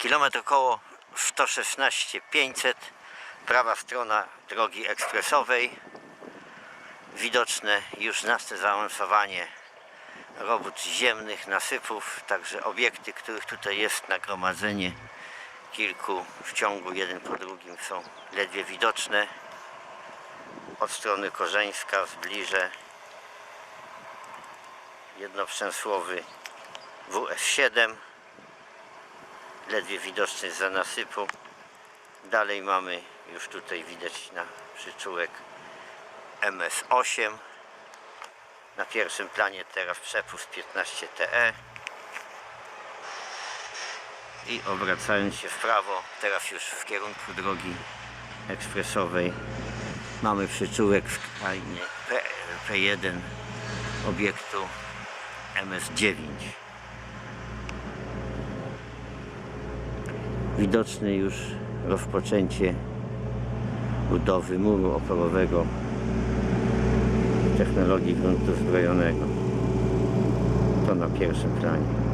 Kilometr około 116 500. Prawa strona drogi ekspresowej. Widoczne już znaczne zaawansowanie robót ziemnych, nasypów, także obiekty, których tutaj jest nagromadzenie kilku w ciągu, jeden po drugim są ledwie widoczne. Od strony Korzeńska zbliżę jednoprzęsłowy WF7 ledwie widoczny za nasypu dalej mamy już tutaj widać na przyczółek MS8 na pierwszym planie teraz przepust 15TE i obracając się w prawo teraz już w kierunku drogi ekspresowej mamy przyczółek w krainie P, P1 obiektu MS9 widoczne już rozpoczęcie budowy muru oporowego technologii gruntu zbrojonego. To na pierwszym planie.